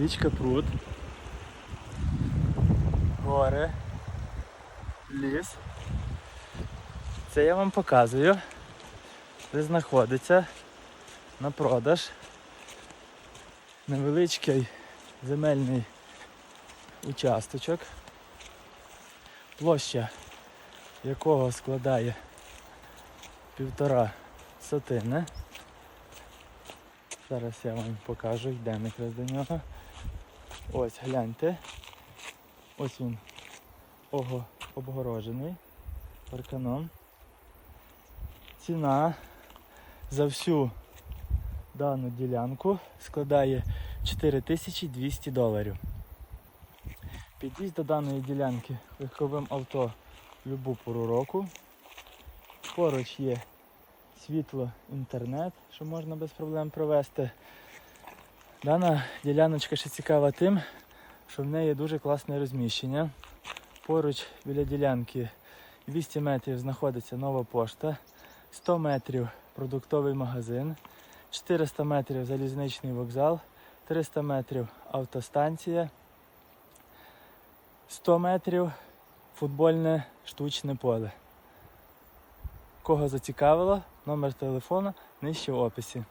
Річка Пруд. Гори. Ліс. Це я вам показую, де знаходиться на продаж невеличкий земельний участочок, площа якого складає півтора сотини. Зараз я вам покажу, йдемо якраз до нього. Ось гляньте. Ось він ого, обгорожений парканом. Ціна за всю дану ділянку складає 4200 доларів. Під'їзд до даної ділянки легковим авто будь-яку пору року. Поруч є світло, інтернет, що можна без проблем провести. Дана діляночка ще цікава тим, що в неї дуже класне розміщення. Поруч біля ділянки 200 метрів знаходиться нова пошта, 100 метрів продуктовий магазин, 400 метрів залізничний вокзал, 300 метрів автостанція, 100 метрів футбольне штучне поле. Кого зацікавило, номер телефона нижче в описі.